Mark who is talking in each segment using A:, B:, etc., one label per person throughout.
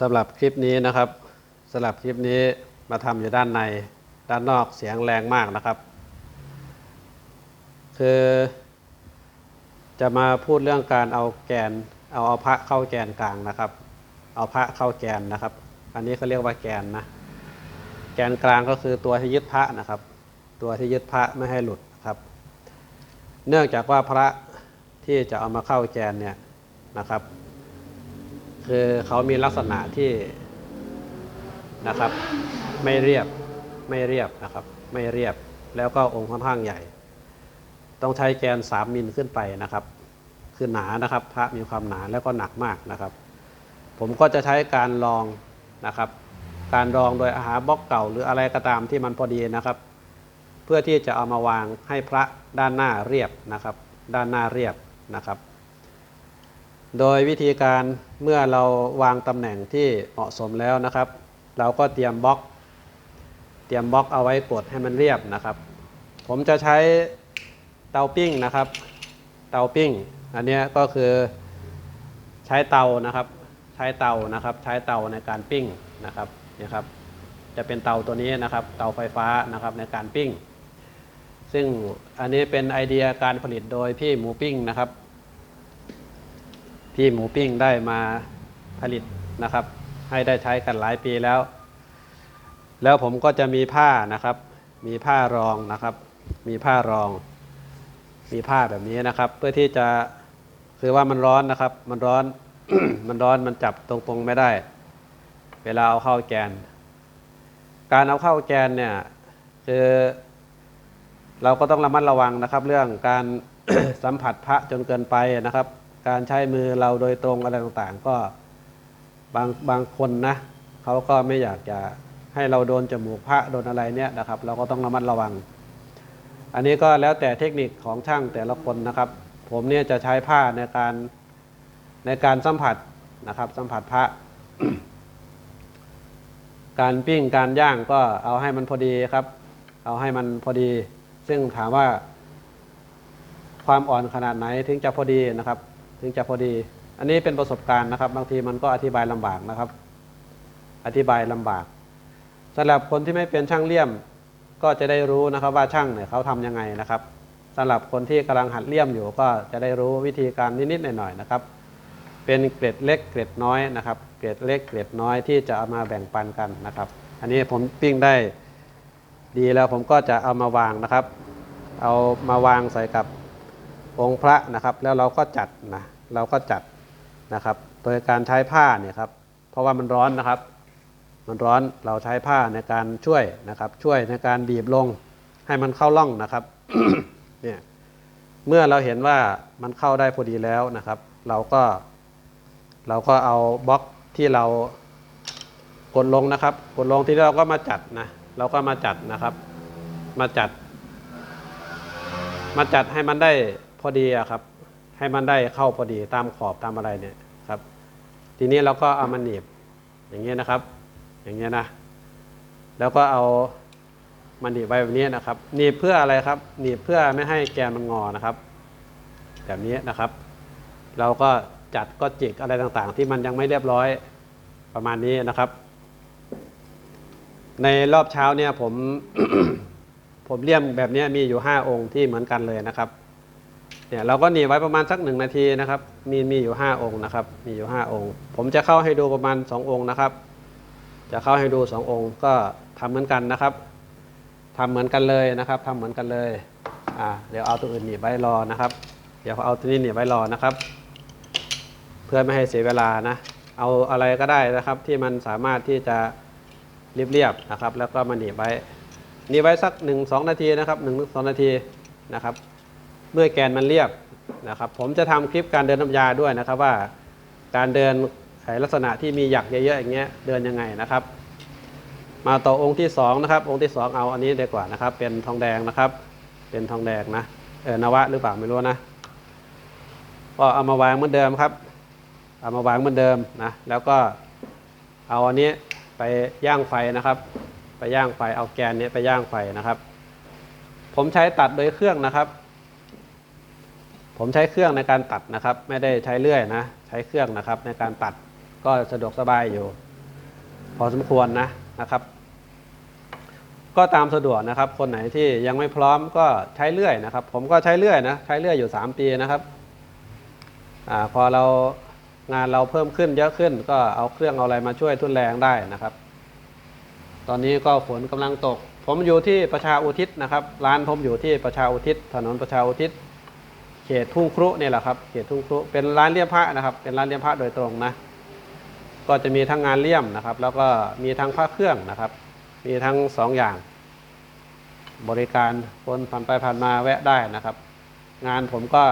A: สำหรับคลิปนี้นะครับสำหรับคลิปนี้มาทำอยู่ด้านในด้านนอกเสียงแรงมากนะครับ คือจะมาพูดเรื่องการเอาแกนเอาเอาพระเข้าแกนกลางนะครับ เอาพระเข้าแกนนะครับ อันนี้เขาเรียกว่าแกนนะแกนกลางก็คือตัวที่ยึดพระนะครับ ตัวที่ยึดพระไม่ให้หลุดครับ เนื่องจากว่าพระที่จะเอามาเข้าแกนเนี่ยนะครับ คือเขามีลักษณะที่นะครับ ไม่เรียบไม่เรียบนะครับ ไม่เรียบแล้วก็องค์ค่อนข้างใหญ่ ต้องใช้แกน 3 มิลขึ้นไปนะครับ คือหนานะครับพระมีความหนาแล้วก็หนักมากนะครับ ผมก็จะใช้การลองนะครับ การรองโดยอาหารบล็อกเก่า หรืออะไรก็ตามที่มันพอดีนะครับ เพื่อที่จะเอามาวางให้พระด้านหน้าเรียบนะครับ ด้านหน้าเรียบนะครับ โดยวิธีการเมื่อเราวางตำแหน่งที่เหมาะสมแล้วนะครับ เราก็เตรียมบล็อก เตรียมบล็อกเอาไว้กดให้มันเรียบนะครับ ผมจะใช้เตาปิ้งนะครับ เตาปิ้ง อันนี้ก็คือใช้เตานะครับ ใช้เตานะครับ ใช้เตาในการปิ้งนะครับนี่ครับ จะเป็นเตาตัวนี้นะครับ เตาไฟฟ้านะครับในการปิ้ง ซึ่งอันนี้เป็นไอเดียการผลิตโดยพี่หมูปิ้งนะครับ พี่หมูปิ้งได้มาผลิตนะครับ ให้ได้ใช้กันหลายปีแล้ว แล้วผมก็จะมีผ้านะครับ มีผ้ารองนะครับ มีผ้ารอง มีผ้าแบบนี้นะครับ เพื่อที่จะคือว่ามันร้อนนะครับ มันร้อน มันร้อนมันจับตรงๆไม่ได้ เวลาเอาเข้าแกน การเอาเข้าแกนเนี่ยคือเราก็ต้องระมัดระวังนะครับ เรื่องการสัมผัสพระจนเกินไปนะครับ การใช้มือเราโดยตรงอะไรต่างๆ ก็บางบางคนนะเขาก็ไม่อยากจะให้เราโดนจมูกพระโดนอะไรเนี่ยนะครับ เราก็ต้องระมัดระวัง อันนี้ก็แล้วแต่เทคนิคของช่างแต่ละคนนะครับ ผมเนี่ยจะใช้ผ้าในการในการสัมผัสนะครับ สัมผัสพระ การปิ้งการย่างก็เอาให้มันพอดีครับ เอาให้มันพอดี ซึ่งถามว่า ความอ่อนขนาดไหนถึงจะพอดีนะครับ ถึงจะพอดี อันนี้เป็นประสบการณ์นะครับ บางทีมันก็อธิบายลำบากนะครับ อธิบายลำบากสำหรับคนที่ไม่เป็นช่างเลี่ยมก็จะได้รู้นะครับว่าช่างเนี่ยเขาทำยังไงนะครับสำหรับคนที่กำลังหัดเลี่ยมอยู่ก็จะได้รู้วิธีการนิดๆหน่อยๆนะครับ เป็นเกร็ดเล็กเกร็ดน้อยนะครับ เกร็ดเล็กเกร็ดน้อยที่จะเอามาแบ่งปันกันนะครับ อันนี้ผมปิ้งได้ดีแล้วผมก็จะเอามาวางนะครับ เอามาวางใส่กับ องค์พระนะครับ แล้วเราก็จัดนะเราก็จัดนะครับ โดยการใช้ผ้าเนี่ยครับ เพราะว่ามันร้อนนะครับ มันร้อนเราใช้ผ้าในการช่วยนะครับ ช่วยในการบีบลงให้มันเข้าร่องนะครับเนี่ยเมื่อเราเห็นว่ามันเข้าได้พอดีแล้วนะครับ เราก็เราก็เอาบล็อกที่เรากดลงนะครับ กดลงที่เราก็มาจัดนะเราก็มาจัดนะครับ มาจัด มาจัดให้มันได้ พอดีอะครับ ให้มันได้เข้าพอดีตามขอบตามอะไรเนี่ยครับ ทีนี้เราก็เอามาหนีบอย่างเงี้ยนะครับ อย่างเงี้ยนะ แล้วก็เอามันหนีบไว้แบบนี้นะครับหนีบเพื่ออะไรครับหนีบเพื่อไม่ให้แกนมันงอนะครับ แบบนี้นะครับ เราก็จัดก็จิกอะไรต่างๆ ที่มันยังไม่เรียบร้อยประมาณนี้นะครับ ในรอบเช้าเนี่ยผม ผมเลี่ยมแบบนี้มีอยู่ 5 องค์ที่เหมือนกันเลยนะครับ เนี่ยเราก็หนีบไว้ประมาณสักหนึ่งนาทีนะครับ มีมีอยู่ 5 องค์นะครับ มีอยู่ 5 องค์ ผมจะเข้าให้ดูประมาณ 2 องค์นะครับ จะเข้าให้ดู 2 องค์ก็ทำเหมือนกันนะครับทำเหมือนกันเลยนะครับทำเหมือนกันเลยอ่าเดี๋ยวเอาตัวอื่นหนีบไว้รอนะครับ เดี๋ยวเอาตัวนี้หนีบไว้รอนะครับ เพื่อไม่ให้เสียเวลานะ เอาอะไรก็ได้นะครับ ที่มันสามารถที่จะเรียบๆนะครับ แล้วก็มาหนีบไว้หนีบไว้สัก1นสนาทีนะครับ1นสนาทีนะครับ เมื่อแกนมันเรียบนะครับ ผมจะทำคลิปการเดินน้ำยาด้วยนะครับว่าการเดินลักษณะที่มีหยักเยอะๆอย่างเงี้ยเดินยังไงนะครับ มาต่อองค์ที่2นะครับองค์ที่ 2 เอาอันนี้ดีกว่านะครับ เป็นทองแดงนะครับ เป็นทองแดงนะเออนวะหรือเปล่าไม่รู้นะก็เอามาวางเหมือนเดิมครับเอามาวางเหมือนเดิมนะแล้วก็เอาอันนี้ไปย่างไฟนะครับ ไปย่างไฟเอาแกนนี้ไปย่างไฟนะครับ ผมใช้ตัดโดยเครื่องนะครับ ผมใช้เครื่องในการตัดนะครับ ไม่ได้ใช้เลื่อยนะ ใช้เครื่องนะครับ ในการตัดก็สะดวกสบายอยู่ พอสมควรนะนะครับ ก็ตามสะดวกนะครับ คนไหนที่ยังไม่พร้อมก็ใช้เลื่อยนะครับ ผมก็ใช้เลื่อยนะใช้เลื่อยอยู่ 3 ปีนะครับอาพอเรางานเราเพิ่มขึ้นเยอะขึ้น ก็เอาเครื่องเอาอะไรมาช่วยทุนแรงได้นะครับ ตอนนี้ก็ฝนกำลังตก ผมอยู่ที่ประชาอุทิศนะครับ ร้านผมอยู่ที่ประชาอุทิศ ถนนประชาอุทิศ เขตทุ่งครุเนี่ยแหละครับเขตทุ่งครุเป็นร้านเลี่ยมพระนะครับ เป็นร้านเลี่ยมพระโดยตรงนะ ก็จะมีทั้งงานเลี่ยมนะครับ แล้วก็มีทั้งผ้าเครื่องนะครับ มีทั้งสองอย่าง บริการคนผ่านไปผ่านมาแวะได้นะครับ งานผมก็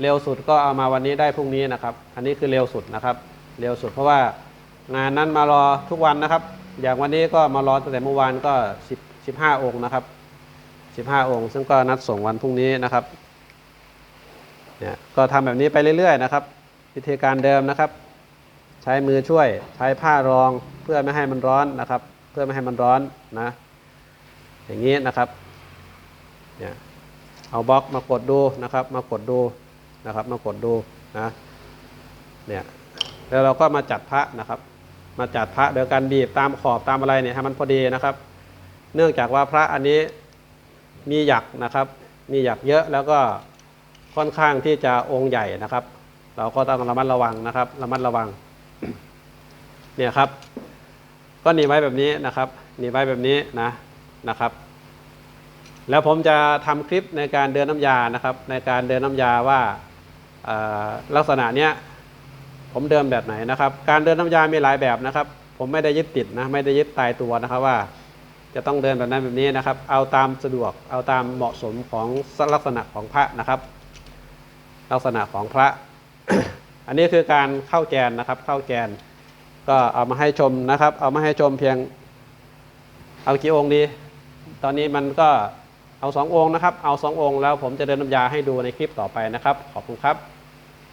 A: เร็วสุดก็เอามาวันนี้ได้พรุ่งนี้นะครับ อันนี้คือเร็วสุดนะครับ เร็วสุดเพราะว่างานนั้นมารอทุกวันนะครับ อย่างวันนี้ก็มารอตั้งแต่เมื่อวานก็10 15องค์นะครับ 15 องค์ ซึ่งก็นัดส่งวันพรุ่งนี้นะครับ เนี่ยก็ทำแบบนี้ไปเรื่อยๆนะครับ วิธีการเดิมนะครับ ใช้มือช่วยใช้ผ้ารองเพื่อไม่ให้มันร้อนนะครับ เพื่อไม่ให้มันร้อนนะ อย่างนี้นะครับเนี่ยเอาบล็อกมากดดูนะครับ มากดดูนะครับ มากดดูนะเนี่ยแล้วเราก็มาจัดพระนะครับ มาจัดพระโดยการบีบตามขอบตามอะไรเนี่ยให้มันพอดีนะครับ เนื่องจากว่าพระอันนี้มีหยักนะครับ มีหยักเยอะแล้วก็ ค่อนข้างที่จะองค์ใหญ่นะครับ เราก็ต้องระมัดระวังนะครับระมัดระวังเนี่ยครับ ก็หนีไว้แบบนี้นะครับหนีไว้แบบนี้นะนะครับ แล้วผมจะทำคลิปในการเดินน้ำยานะครับ ในการเดินน้ำยาว่าลักษณะเนี้ยผมเดินแบบไหนนะครับ การเดินน้ำยามีหลายแบบนะครับ ผมไม่ได้ยึดติดนะไม่ได้ยึดตายตัวนะครับว่าจะต้องเดินแบบนั้นแบบนี้นะครับ เอาตามสะดวก เอาตามเหมาะสมของลักษณะของพระนะครับ ลักษณะของพระ อันนี้คือการเข้าแกนนะครับ เข้าแกนก็เอามาให้ชมนะครับ เอามาให้ชมเพียง เอากี่องค์ดี ตอนนี้มันก็เอาสององค์นะครับ เอาสององค์แล้วผมจะเดินน้ำยาให้ดูในคลิปต่อไปนะครับ ขอบคุณครับ